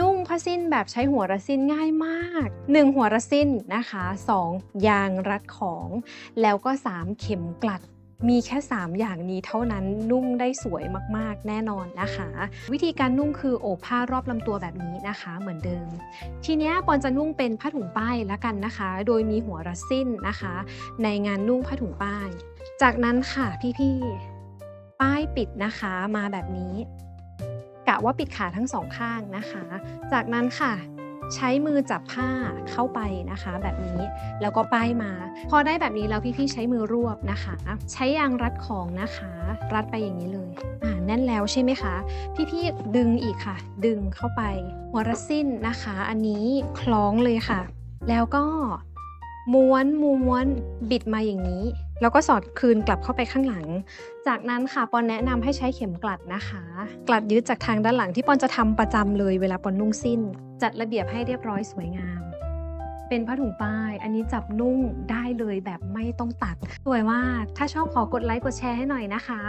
นุ่งผ้าสิ้นแบบใช้หัวระสิ้นง่ายมาก 1 หัวระสิ้นนะคะ 2 ยางรัดของ แล้วก็ 3 เข็มกลัดมีแค่ 3 อย่างนี้เท่านั้นนุ่งได้สวยมากๆ แน่นอนนะคะ วิธีการนุ่งคือโอบผ้ารอบลำตัวแบบนี้นะคะ เหมือนเดิม ทีนี้ปอนจะนุ่งเป็นผ้าถุงป้ายล้วกันนะคะ โดยมีหัวระสิ้นนะคะ ในงานนุ่งผ้าถุงป้าย จากนั้นค่ะพี่ๆป้ายปิดนะคะมาแบบนี้ กะว่าปิดขาทั้งสองข้างนะคะ จากนั้นค่ะใช้มือจับผ้าเข้าไปนะคะ แบบนี้แล้วก็ป้ายมา พอได้แบบนี้แล้วพี่ๆใช้มือรวบนะคะ ใช้ยางรัดของนะคะ รัดไปอย่างนี้เลยอ่าแน่นแล้วใช่ไหมคะ พี่ๆดึงอีกค่ะ ดึงเข้าไปหัวระสิ้นนะคะ อันนี้คล้องเลยค่ะ แล้วก็ม้วนม้วนบิดมาอย่างนี้ แล้วก็สอดคืนกลับเข้าไปข้างหลัง จากนั้นค่ะปอนแนะนำให้ใช้เข็มกลัดนะคะ กลัดยึดจากทางด้านหลังที่ปอนจะทำประจำเลยเวลาปอนนุ่งสิ้น จัดระเบียบให้เรียบร้อยสวยงาม เป็นผ้าถุงป้าย อันนี้จับนุ่งได้เลยแบบไม่ต้องตัด สวยมาก ถ้าชอบขอกดไลค์กดแชร์ให้หน่อยนะคะ